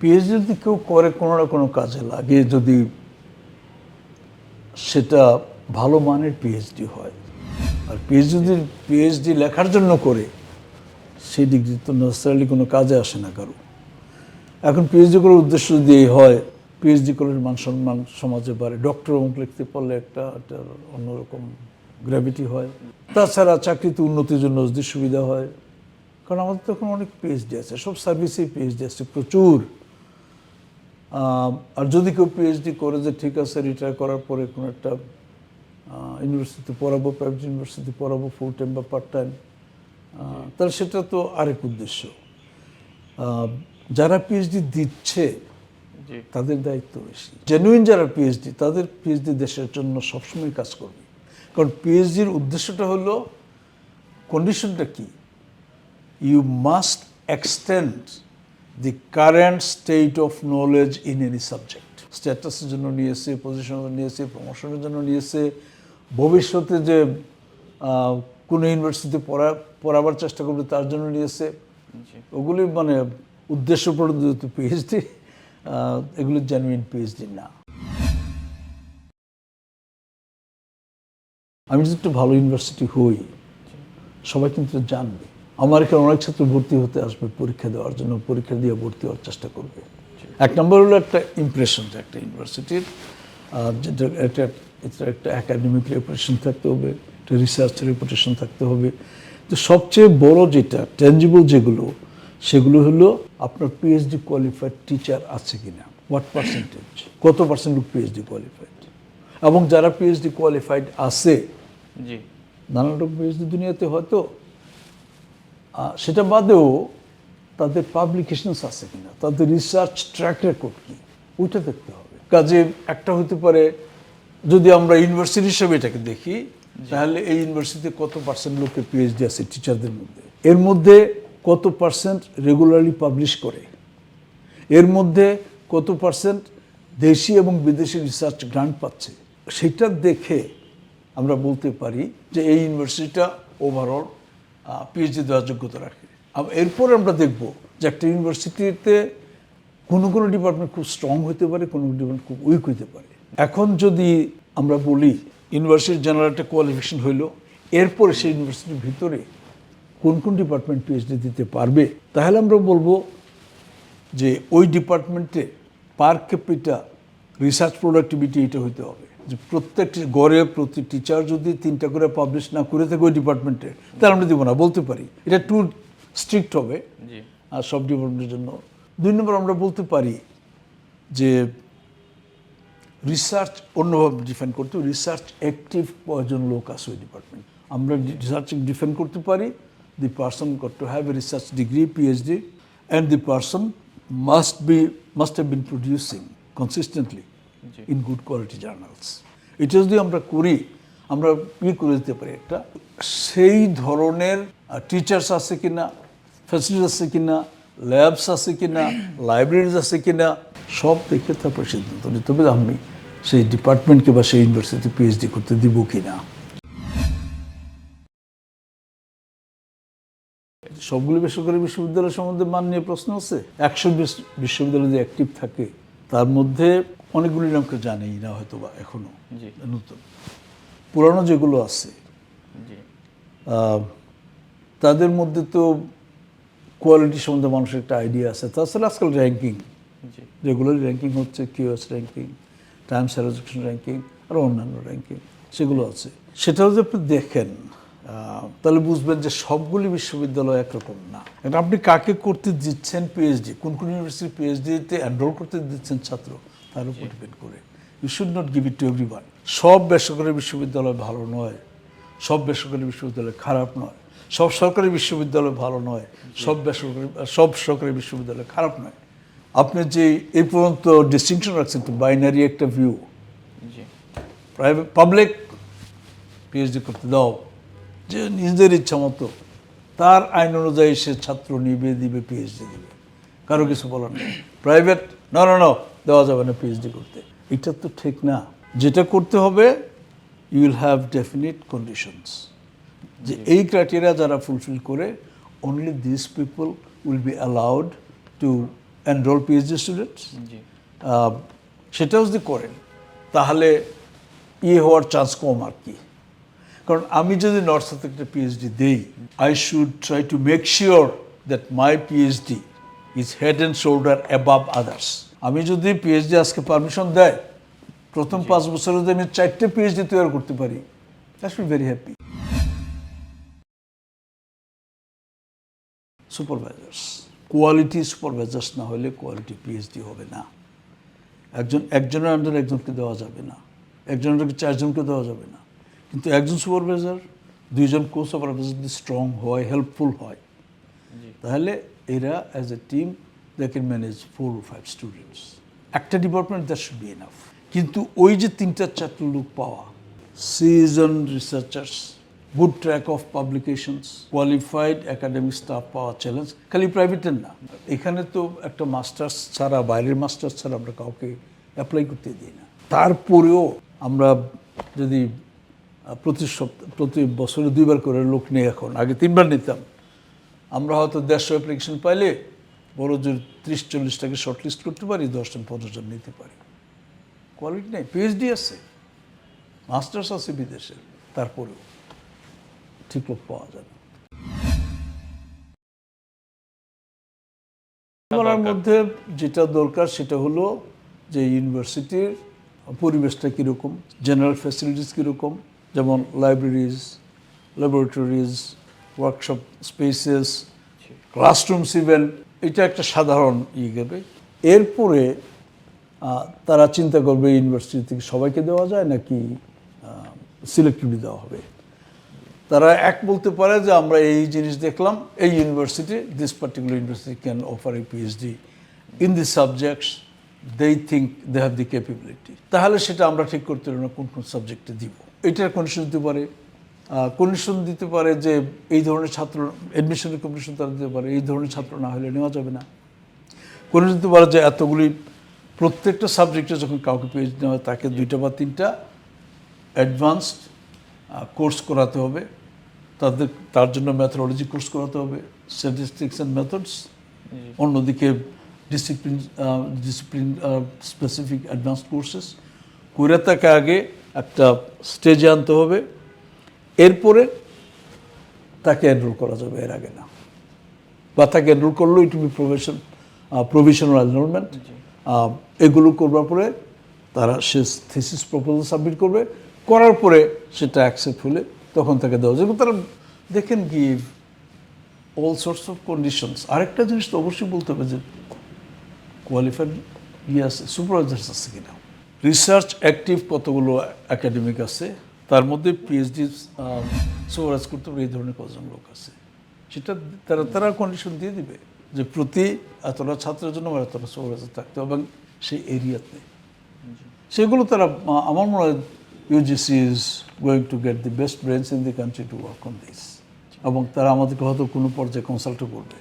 PhD যদি কেউ করে, কোনো না কোনো কাজে লাগে যদি সেটা ভালো মানের পিএইচডি হয়, আর পিএইচডি যদি পিএইচডি লেখার জন্য করে, সেই ডিগ্রি তো নেসারালি কোনো কাজে আসে না কারও। এখন পিএইচডি করার উদ্দেশ্য যদি এই হয় পিএইচডি করার মান সম্মান সমাজে বাড়ে। ডক্টর অমুক লিখতে পারলে একটা একটা অন্যরকম গ্র্যাভিটি হয়। তাছাড়া চাকরিতে উন্নতির জন্য যদি সুবিধা হয়, কারণ আমাদের তো এখন অনেক পিএইচডি আছে, সব সার্ভিসেই পিএইচডি আছে, প্রচুর। আর যদি কেউ পিএইচডি করে যে ঠিক আছে রিটায়ার করার পরে কোনো একটা ইউনিভার্সিটি পড়াবো প্রাইভেট ইউনিভার্সিটি পড়াবো ফুল টাইম বা পার্ট টাইম তাহলে সেটা তো আরেক উদ্দেশ্য। যারা পিএইচডি দিচ্ছে তাদের দায়িত্ব বেশি। জেনুইন যারা পিএইচডি তাদের পিএইচডি দেশের জন্য সবসময় কাজ করবে। কারণ পিএইচডির উদ্দেশ্যটা হলো কন্ডিশনটা কি? You must extend the current state of knowledge in any subject স্ট্যাটাসের জন্য নিয়েছে পজিশনের জন্য নিয়েছে প্রমোশনের জন্য নিয়েছে ভবিষ্যতে যে কোনো ইউনিভার্সিটি পড়া পড়াবার চেষ্টা করবে তার জন্য নিয়েছে। ওগুলি মানে উদ্দেশ্য প্রণোদিত পিএইচডি এগুলো জেনুইন পিএইচডি না। আমি যদি একটু ভালো ইউনিভার্সিটি হই সবাই কিন্তু জানবে। আমার এখানে অনেক ছাত্র ভর্তি হতে আসবে পরীক্ষা দেওয়ার জন্য পরীক্ষা দিয়ে ভর্তি হওয়ার চেষ্টা করবে। এক নম্বর হলো একটা ইমপ্রেশন একটা ইউনিভার্সিটির যেটা একটা এটা একটা একাডেমিক রেপুটেশন থাকতে হবে একটা রিসার্চ রেপুটেশন থাকতে হবে। তো সবচেয়ে বড় যেটা টেঞ্জিবল যেগুলো সেগুলো হলো আপনার পিএইচডি কোয়ালিফাইড টিচার আছে কিনা হোয়াট পার্সেন্টেজ কত পার্সেন্ট লোক পিএইচডি কোয়ালিফাইড এবং যারা পিএইচডি কোয়ালিফাইড আছে জি। নানা রকম পিএইচডি দুনিয়াতে হয়তো সেটা বাদেও তাদের পাবলিকেশনস আছে কিনা তাদের রিসার্চ ট্র্যাক রেকর্ড কি ওইটা দেখতে হবে। কাজে একটা হতে পারে যদি আমরা ইউনিভার্সিটি হিসেবে এটাকে দেখি তাহলে এই ইউনিভার্সিটিতে কত পার্সেন্ট লোকের পিএইচডি আছে টিচারদের মধ্যে? এর মধ্যে কত পার্সেন্ট রেগুলারলি পাবলিশ করে? এর মধ্যে কত পার্সেন্ট দেশি এবং বিদেশি রিসার্চ গ্রান্ট পাচ্ছে? সেটা দেখে আমরা বলতে পারি যে এই ইউনিভার্সিটিটা ওভারঅল পিএইচডি দেওয়ার যোগ্যতা রাখে। এরপর আমরা দেখব যে একটা ইউনিভার্সিটিতে কোনো কোনো ডিপার্টমেন্ট খুব স্ট্রং হতে পারে, কোনো ডিপার্টমেন্ট খুব উইক হতে পারে। এখন যদি আমরা বলি ইউনিভার্সিটির জেনারেল একটা কোয়ালিফিকেশন হইল, এরপরে সেই ইউনিভার্সিটির ভিতরে কোন কোন ডিপার্টমেন্ট পিএইচডি দিতে পারবে, তাহলে আমরা বলব যে ওই ডিপার্টমেন্টে পার ক্যাপিটা রিসার্চ প্রোডাক্টিভিটি এটা হইতে হবে। যে প্রত্যেকটি গড়ে প্রতি টিচার যদি তিনটা করে পাবলিশ না করে থাকে ওই ডিপার্টমেন্টে তাহলে আমরা দিব না বলতে পারি। এটা টু স্ট্রিক্ট হবে। আর সব ডিপার্টমেন্টের জন্য। দুই নম্বর আমরা বলতে পারি যে রিসার্চ অন্যভাবে ডিফেন্ড করতে রিসার্চ অ্যাক্টিভ কয়জন লোক আছে ওই ডিপার্টমেন্ট আমরা রিসার্চ ডিফেন্ড করতে পারি। The person got to have a research degree PhD and the person must be must have been producing consistently. In good quality journals এটা যদি আমরা করি, আমরা ই করে দিতে পারি একটা? সেই ধরনের টিচার্স আছে কিনা ফ্যাসিলিটিস আছে কিনা ল্যাবস আছে কিনা লাইব্রেরিজ আছে কিনা, সব দেখে তারপর সিদ্ধান্ত নিতে হবে আমি সেই ডিপার্টমেন্টকে বা সেই ইউনিভার্সিটি পিএইচডি করতে দিব কিনা। সবগুলো বেসরকারি বিশ্ববিদ্যালয় সম্বন্ধে মান নিয়ে প্রশ্ন আছে। একশো বিশ্ববিদ্যালয় যদি অ্যাক্টিভ থাকে, তার মধ্যে অনেকগুলি নামকে জানেই না হয়তো বা এখনও। নতুন। পুরানো যেগুলো আছে তাদের মধ্যে তো কোয়ালিটি সম্বন্ধে মানুষের একটা আইডিয়া আছে। তাছাড়া আজকাল র্যাঙ্কিং রেগুলার র্যাঙ্কিং হচ্ছে QS ranking Times allocation ranking আর অন্যান্য র্যাঙ্কিং সেগুলো আছে। সেটাও যদি আপনি দেখেন তাহলে বুঝবেন যে সবগুলি বিশ্ববিদ্যালয় একরকম না। এটা আপনি কাকে করতে দিচ্ছেন পিএইচডি কোন কোন ইউনিভার্সিটি পিএইচডিতে এনরোল করতে দিচ্ছেন ছাত্র? তার উপর ডিপেন্ড করে। You should not give it to everyone সব বেসরকারি বিশ্ববিদ্যালয় ভালো নয়। সব বেসরকারি বিশ্ববিদ্যালয় খারাপ নয়। সব সরকারি বিশ্ববিদ্যালয় ভালো নয়। সব বেসরকারি সব সরকারি বিশ্ববিদ্যালয় খারাপ নয়। আপনি যে এই পর্যন্ত ডিস্টিংশন রাখছেন তো বাইনারি একটা ভিউ প্রাইভেট পাবলিক পিএইচডি করতে দাও। যে নিজেদের ইচ্ছা মতো। তার আইন অনুযায়ী সে ছাত্র নিবে দিবে পিএইচডি দিবে। কারও কিছু বলার নেই। প্রাইভেট না না না দেওয়া যাবে না পিএইচডি করতে। এটা তো ঠিক না। যেটা করতে হবে you will have definite conditions যে এই ক্রাইটেরিয়া যারা ফুলফিল করে only this people will be allowed to enrol PhD students সেটাও যদি করেন তাহলে ইয়ে হওয়ার চান্স কম আর কি। কারণ আমি যদি নর্থ সাউথ একটা পিএইচডি দেই I should try to make sure that my PhD is head and shoulder above others আমি যদি পিএইচডি আজকে পারমিশন দেয় প্রথম পাঁচ বছরে যদি আমি চারটে পিএইচডি তৈরি করতে পারি I should very happy supervisors quality supervisors না হলে কোয়ালিটি পিএইচডি হবে না। একজন একজনের আন্ডারে একজনকে দেওয়া যাবে না। একজনের চারজনকে দেওয়া যাবে না। কিন্তু একজন সুপারভাইজার দুইজন কো সুপারভাইজার যদি স্ট্রং হয় হেল্পফুল হয় তাহলে এরা as a team they can manage four O five students একটা department that should be enough কিন্তু ওই যে তিনটা চারটে লোক পাওয়া seasoned researchers good track of publications qualified academic staff পাওয়া চ্যালেঞ্জ খালি প্রাইভেটের না এখানে তো একটা মাস্টার্স ছাড়া বাইরের মাস্টার্স ছাড়া আমরা কাউকে অ্যাপ্লাই করতে দিই না তারপরেও আমরা যদি প্রতি সপ্তাহ প্রতি বছরে দুইবার করে লোক নেই এখন আগে তিনবার নিতাম আমরা হয়তো দেড়শো অ্যাপ্লিকেশন পাইলে বড় জোর ত্রিশ চল্লিশটাকে শর্ট লিস্ট করতে পারি দশজন পনেরো জন নিতে পারি। কোয়ালিটি নেই পিএইচডি আছে মাস্টার্স আছে বিদেশে তারপরেও ঠিক লোক পাওয়া যাবে বলার মধ্যে যেটা দরকার সেটা হলো যে ইউনিভার্সিটির পরিবেশটা কীরকম জেনারেল ফ্যাসিলিটিস কীরকম যেমন libraries laboratories workshop spaces classrooms even এটা একটা সাধারণ ইয়ে গেবে। এরপরে তারা চিন্তা করবে ইউনিভার্সিটি থেকে সবাইকে দেওয়া যায় নাকি সিলেক্টিভলি দেওয়া হবে? তারা এক বলতে পারে যে, আমরা এই জিনিস দেখলাম, এই university this particular university can offer a PhD in the subjects they think they have the capability তাহলে সেটা আমরা ঠিক করতে পারি না, কোন কোন সাবজেক্টে দিব। এটার কন্ডিশন দিতে পারে কন্ডিশন দিতে পারে যে এই ধরনের ছাত্র অ্যাডমিশনের কন্ডিশন তারা দিতে পারে এই ধরনের ছাত্র না হলে নেওয়া যাবে না। কোনো দিতে পারে যে এতগুলি প্রত্যেকটা সাবজেক্টে যখন কাউকে পেজ নেওয়া হয় তাকে দুইটা বা তিনটা অ্যাডভান্সড কোর্স করাতে হবে। তাদের তার জন্য ম্যাথোলজি কোর্স করাতে হবে স্ট্যাটিস্টিক্স অ্যান্ড মেথডস অন্যদিকে discipline discipline specific advance courses করে তাকে আগে একটা স্টেজে আনতে হবে। এরপরে তাকে এনরোল করা যাবে এর আগে না। বা তাকে এনরোল করলেও it be profession provisional enrolment এগুলো করবার পরে তারা সে থিসিস প্রপোজাল সাবমিট করবে। করার পরে সেটা অ্যাকসেপ্ট হলে তখন তাকে দেওয়া যাবে। তারা দেখেন give all source of conditions আরেকটা জিনিস তো অবশ্যই বলতে হবে যে কোয়ালিফাইড ইয়ে আছে সুপারভাইজার্স আছে কিনা। রিসার্চ অ্যাক্টিভ কতগুলো একাডেমিক আছে? তার মধ্যে পিএইচডি সুপারভাইজ করতে পারে এই ধরনের কজন লোক আছে। সেটা তারা তারা কন্ডিশন দিয়ে দিবে যে প্রতি এতটা ছাত্রের জন্য আমার এতটা সুপারভাইজার থাকতে এবং সেই এরিয়াতে সেগুলো তারা আমার মনে হয় UGC is going to get the best brains in the country to work on this এবং তারা আমাদেরকে হয়তো কোনো পর্যায়ে কনসাল্টও করবে।